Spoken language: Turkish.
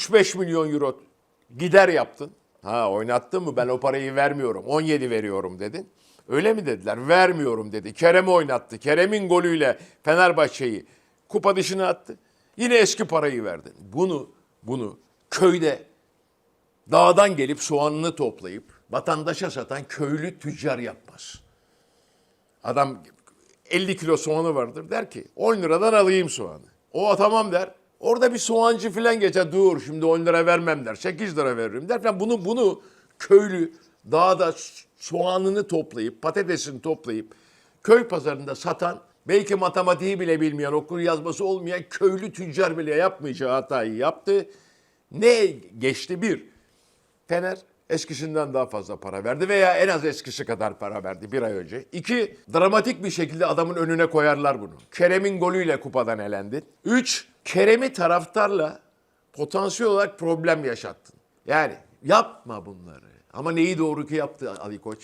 3-5 milyon euro gider yaptın. Ha oynattın mı ben o parayı vermiyorum 17 veriyorum dedin. Öyle mi dediler? Vermiyorum dedi. Kerem'i oynattı. Kerem'in golüyle Fenerbahçe'yi kupa dışına attı. Yine eski parayı verdin. Bunu bunu köyde dağdan gelip soğanını toplayıp vatandaşa satan köylü tüccar yapmaz. Adam 50 kilo soğanı vardır der ki 10 liradan alayım soğanı. O tamam der. Orada bir soğancı falan geçer dur şimdi 10 lira vermem der. 8 lira veririm der falan. Bunu, bunu köylü dağda soğanını toplayıp patatesini toplayıp köy pazarında satan belki matematiği bile bilmeyen okur yazması olmayan köylü tüccar bile yapmayacağı hatayı yaptı. Ne geçti bir? Fener eskisinden daha fazla para verdi veya en az eskisi kadar para verdi bir ay önce. İki, dramatik bir şekilde adamın önüne koyarlar bunu. Kerem'in golüyle kupadan elendi. Üç, Kerem'i taraftarla potansiyel olarak problem yaşattın. Yani yapma bunları. Ama neyi doğru ki yaptı Ali Koç?